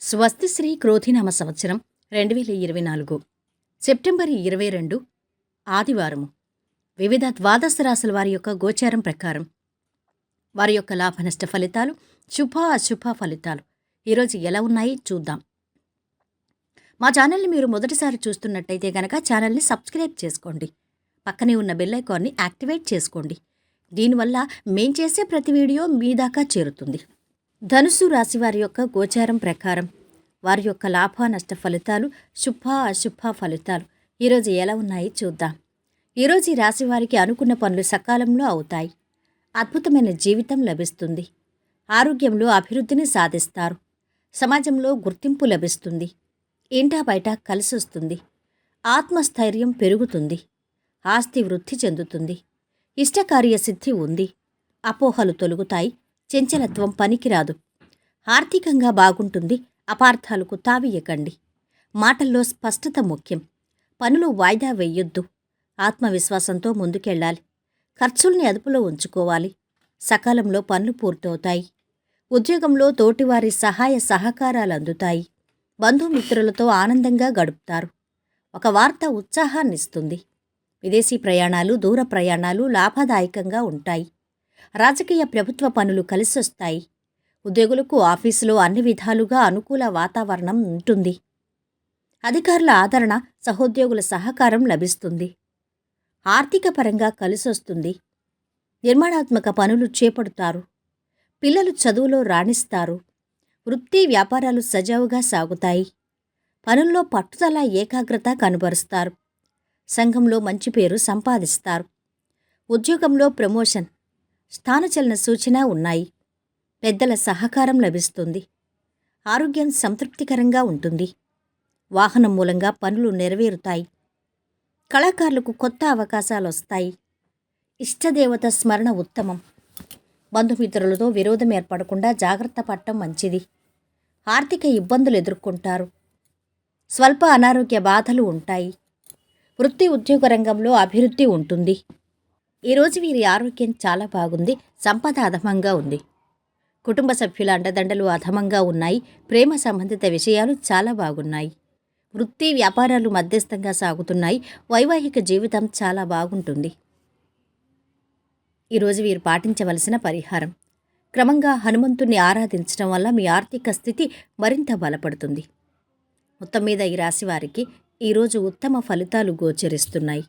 స్వస్తిశ్రీ క్రోధినామ సంవత్సరం రెండు వేల ఇరవై నాలుగు. సెప్టెంబర్ ఇరవై రెండు ఆదివారము. వివిధ ద్వాదశ రాశుల వారి యొక్క గోచారం ప్రకారం. వారి యొక్క లాభనష్ట ఫలితాలు శుభ అశుభ ఫలితాలు. ఈరోజు ఎలా ఉన్నాయి చూద్దాం. మా ఛానల్ని మీరు మొదటిసారి చూస్తున్నట్టయితే గనక ఛానల్ని సబ్స్క్రైబ్ చేసుకోండి. పక్కనే ఉన్న బెల్ ఐకాన్ని యాక్టివేట్ చేసుకోండి. దీనివల్ల మేం చేసే ప్రతి వీడియో మీ దాకా చేరుతుంది. ధనుసు రాశి వారి యొక్క గోచారం ప్రకారం వారి యొక్క లాభ నష్ట ఫలితాలు శుభ అశుభ ఫలితాలు ఈరోజు ఎలా ఉన్నాయి చూద్దాం. ఈరోజు ఈ రాశి వారికి అనుకున్న పనులు సకాలంలో అవుతాయి. అద్భుతమైన జీవితం లభిస్తుంది. ఆరోగ్యంలో అభివృద్ధిని సాధిస్తారు. సమాజంలో గుర్తింపు లభిస్తుంది. ఇంటా బయట కలిసొస్తుంది ఆత్మస్థైర్యం పెరుగుతుంది. ఆస్తి వృద్ధి చెందుతుంది. ఇష్టకార్య సిద్ధి ఉంది. అపోహలు తొలుగుతాయి. చెంచలత్వం పనికిరాదు. ఆర్థికంగా బాగుంటుంది అపార్థాలకు తావియకండి మాటల్లో స్పష్టత ముఖ్యం. పనులు వాయిదా వేయొద్దు. ఆత్మవిశ్వాసంతో ముందుకెళ్ళాలి. ఖర్చుల్ని అదుపులో ఉంచుకోవాలి. సకాలంలో పనులు పూర్తవుతాయి. ఉద్యోగంలో తోటివారి సహాయ సహకారాలు అందుతాయి బంధుమిత్రులతో ఆనందంగా గడుపుతారు. ఒక వార్త ఉత్సాహాన్నిస్తుంది. విదేశీ ప్రయాణాలు దూర ప్రయాణాలు లాభదాయకంగా ఉంటాయి. రాజకీయ ప్రభుత్వ పనులు కలిసొస్తాయి. ఉద్యోగులకు ఆఫీసులో అన్ని విధాలుగా అనుకూల వాతావరణం ఉంటుంది. అధికారుల ఆదరణ సహోద్యోగుల సహకారం లభిస్తుంది. ఆర్థిక పరంగా కలిసొస్తుంది. నిర్మాణాత్మక పనులు చేపడతారు. పిల్లలు చదువులో రాణిస్తారు. వృత్తి వ్యాపారాలు సజావుగా సాగుతాయి. పనుల్లో పట్టుదల ఏకాగ్రత కనబరుస్తారు. సంఘంలో మంచి పేరు సంపాదిస్తారు. ఉద్యోగంలో ప్రమోషన్ స్థానచలన సూచన ఉన్నాయి. పెద్దల సహకారం లభిస్తుంది. ఆరోగ్యం సంతృప్తికరంగా ఉంటుంది. వాహనం మూలంగా పనులు నెరవేరుతాయి. కళాకారులకు కొత్త అవకాశాలు వస్తాయి. ఇష్టదేవత స్మరణ ఉత్తమం. బంధుమిత్రులతో విరోధం ఏర్పడకుండా జాగ్రత్త పడటం మంచిది. ఆర్థిక ఇబ్బందులు ఎదుర్కొంటారు. స్వల్ప అనారోగ్య బాధలు ఉంటాయి. వృత్తి ఉద్యోగ రంగంలో అభివృద్ధి ఉంటుంది. ఈరోజు వీరి ఆరోగ్యం చాలా బాగుంది సంపద అధమంగా ఉంది. కుటుంబ సభ్యుల అండదండలు అధమంగా ఉన్నాయి ప్రేమ సంబంధిత విషయాలు చాలా బాగున్నాయి. వృత్తి వ్యాపారాలు మధ్యస్థంగా సాగుతున్నాయి వైవాహిక జీవితం చాలా బాగుంటుంది. ఈరోజు వీరు పాటించవలసిన పరిహారం. క్రమంగా హనుమంతుణ్ణి ఆరాధించడం వల్ల మీ ఆర్థిక స్థితి మరింత బలపడుతుంది. మొత్తం మీద ఈ రాశి వారికి ఈరోజు ఉత్తమ ఫలితాలు గోచరిస్తున్నాయి.